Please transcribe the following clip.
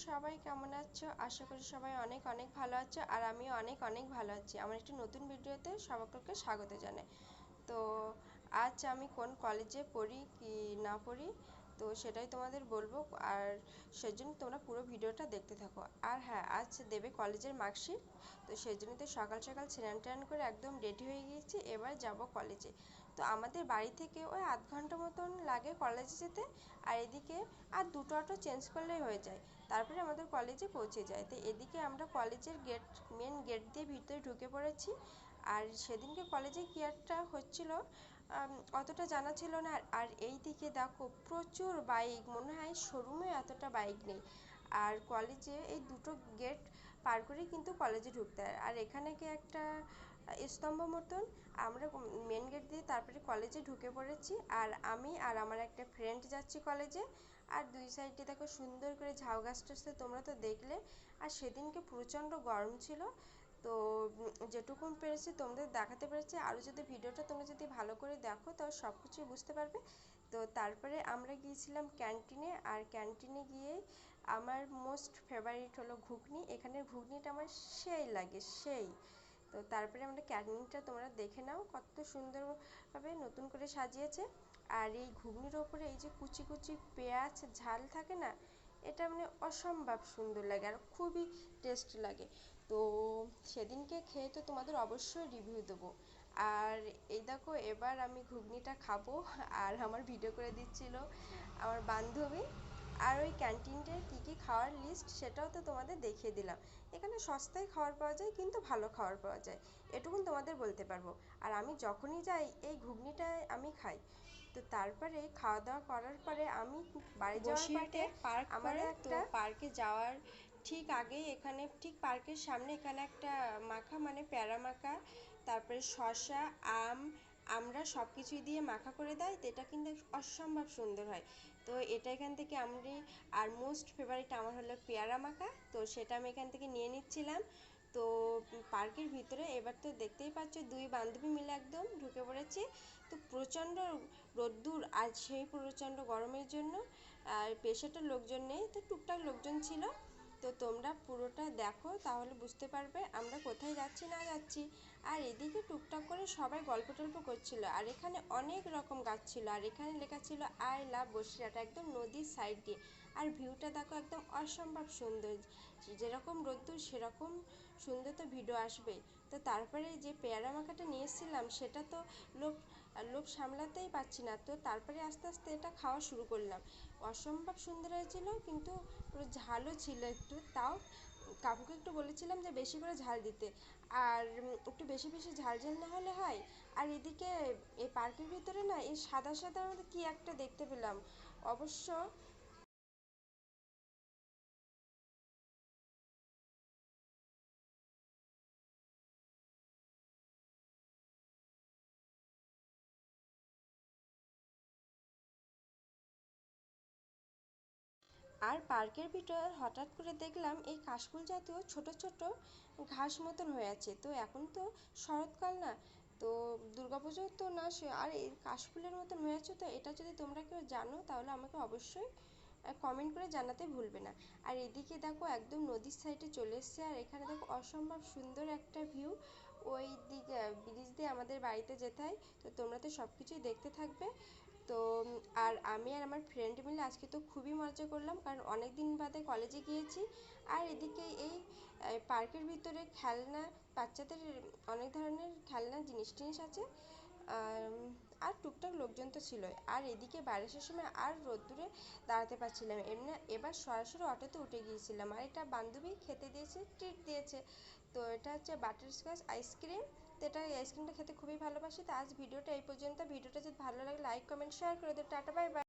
সবাই কেমন আছো? আশা করি সবাই অনেক অনেক ভালো আছো আর আমিও অনেক অনেক ভালো আছি। আমার একটি নতুন ভিডিওতে সকলকে স্বাগত জানাই। তো আজ আমি কোন কলেজে পড়ি, কি না পড়ি, তো সেটাই তোমাদের বলব। আর সেজন্য তোমরা পুরো ভিডিওটা দেখতে থাকো। আর হ্যাঁ আজ দেবে কলেজের মার্কশিট তো সেই জন্য তো সকাল সকাল স্নান টান করে একদম রেডি হয়ে গিয়েছি। এবার যাব কলেজে তো আমাদের বাড়ি থেকে ওই আধ ঘণ্টা মতন লাগে কলেজে যেতে, আর এদিকে আর দুটো অটো চেঞ্জ করলেই হয়ে যায়। তারপরে আমাদের কলেজে পৌঁছে যায়। তো এদিকে আমরা কলেজের গেট মেন গেট দিয়ে ভিতরে ঢুকে পড়েছি। আর সেদিনকে কলেজে কী একটা হচ্ছিল অতটা জানা ছিল না। আর এই দিকে দেখো প্রচুর বাইক মনে হয় শোরুমে এতটা বাইক নেই। আর কলেজে এই দুটো গেট পার করেই কিন্তু কলেজে ঢুকতে হয়। আর এখানে কি একটা স্তম্ভ মতন আমরা মেন গেট দিয়ে তারপরে কলেজে ঢুকে পড়েছি। আর আমি আর আমার একটা ফ্রেন্ড যাচ্ছি কলেজে আর দুই সাইডে দেখো সুন্দর করে ঝাউ গাছ টাছ তোমরা তো দেখলে। আর সেদিনকে প্রচণ্ড গরম ছিল। তো যেটুকু পেরেছি তোমাদের দেখাতে পেরেছি। আরও যদি ভিডিওটা তোমরা যদি ভালো করে দেখো, তাহলে সব কিছুই বুঝতে পারবে। তো তারপরে আমরা গিয়েছিলাম ক্যান্টিনে আর ক্যান্টিনে গিয়ে আমার মোস্ট ফেভারিট হলো ঘুগনি। এখানের ঘুগনিটা আমার সেই লাগে, সেই। তো তারপরে আমরা ক্যান্টিনটা তোমরা দেখে নাও, কত সুন্দরভাবে নতুন করে সাজিয়েছে। আর এই ঘুগনির ওপরে এই যে কুচি কুচি পেঁয়াজ ঝাল থাকে না, এটা মানে অসম্ভব সুন্দর লাগে আর খুবই টেস্ট লাগে। তো সেদিনকে খেয়ে তো তোমাদের অবশ্যই রিভিউ দেবো। আর এই দেখো, এবার আমি ঘুগনিটা খাব। আর আমার ভিডিও করে দিচ্ছিল আমার বান্ধবী। আর ওই ক্যান্টিনটায় কী কী খাওয়ার লিস্ট সেটাও তো তোমাদের দেখিয়ে দিলাম। এখানে সস্তায় খাবার পাওয়া যায় কিন্তু ভালো খাবার পাওয়া যায়। এটুকুন তোমাদের বলতে পারব। আর আমি যখনই যাই এই ঘুগনিটাই আমি খাই। তো তারপরে খাওয়া দাওয়া করার পরে আমি বাড়ি যাওয়ার পথে আমাদের একটা পার্কে যাওয়ার ঠিক আগেই এখানে ঠিক পার্কের সামনে এখানে একটা মাখা মানে প্যারা মাখা তারপরে শসা আম আমরা সব কিছুই দিয়ে মাখা করে দেয়, তো এটা কিন্তু অসম্ভব সুন্দর হয়। তো এটা এখান থেকে আমি আর মোস্ট ফেভারিট আমার হলো পেয়ারা মাখা, তো সেটা আমি এখান থেকে নিয়ে নিচ্ছিলাম। তো পার্কের ভিতরে এবার তো দেখতেই পাচ্ছ, দুই বান্ধবী মিলে একদম ঢুকে পড়েছি। তো প্রচণ্ড রোদ্দুর আর সেই প্রচণ্ড গরমের জন্য, আর বেশি লোকজন নেই, তো টুকটাক লোকজন ছিল। তো তোমরা পুরোটা দেখো, তাহলে বুঝতে পারবে আমরা কোথায় যাচ্ছি, না যাচ্ছি। আর এদিকে টুকটাক করে সবাই গল্প টল্প করছিল। আর এখানে অনেক রকম গাছ ছিল। আর এখানে লেখা ছিল, আই লাভ বসিরহাট একদম নদীর সাইড দিয়ে। আর ভিউটা দেখো একদম অসম্ভব সুন্দর। যেরকম রোদ্দুর, সেরকম সুন্দর তো ভিডিও আসবে তো তারপরে যে পেয়ারা মাখাটা নিয়ে এসেছিলাম, সেটা তো লোভ লোভ সামলাতেই পারছি না। তো তারপরে আস্তে আস্তে এটা খাওয়া শুরু করলাম। অসম্ভব সুন্দর হয়েছিল, কিন্তু পুরো ঝালও ছিল একটু। তাও কাকুকে একটু বলেছিলাম যে বেশি করে ঝাল দিতে। আর একটু বেশি বেশি ঝাল ঝাল না হলে হয়। আর এদিকে এই পার্কের ভিতরে না এই সাদা সাদা কী একটা দেখতে পেলাম। অবশ্য আর পার্কের ভিতর হঠাৎ করে দেখলাম এই কাশফুল জাতীয় ছোট ছোট ঘাস মতন হয়ে আছে। তো এখন তো শরৎকাল না, তো দুর্গাপুজোর তো না সে, আর এই কাশফুলের মতন হয়ে আছে তো এটা যদি তোমরা কেউ জানো তাহলে আমাকে অবশ্যই কমেন্ট করে জানাতে ভুলবে না। আর এদিকে দেখো একদম নদীর সাইডে চলে এসছে আর এখানে দেখো অসম্ভব সুন্দর একটা ভিউ ওই দিকে, ব্রিজ দিয়ে আমাদের বাড়িতে যেতে হয়। তো তোমরা তো সব কিছুই দেখতে থাকবে। আমি আর আমার ফ্রেন্ড মিলে আজকে তো খুবই মজা করলাম, কারণ অনেক দিন বাদে কলেজে গিয়েছি। আর এদিকে এই পার্কের ভিতরে খেলনা, বাচ্চাদের অনেক ধরনের খেলনা, জিনিস টিনিস আছে। আর টুকটাক লোকজন তো ছিলই। আর এদিকে বাড়ি আসার সময় আর রোদ্দুরে দাঁড়াতে পারছিলাম। এমনি এবার সরাসরি অটোতে উঠে গিয়েছিলাম। আর এটা বান্ধবী খেতে দিয়েছে ট্রিট দিয়েছে। তো এটা হচ্ছে বাটারস্কচ আইসক্রিম তো এটা আইসক্রিমটা খেতে খুবই ভালোবাসি। তো আজ ভিডিওটা এই পর্যন্ত। ভিডিওটা যদি ভালো লাগে লাইক কমেন্ট শেয়ার করে দেবে টাটা বাই বাই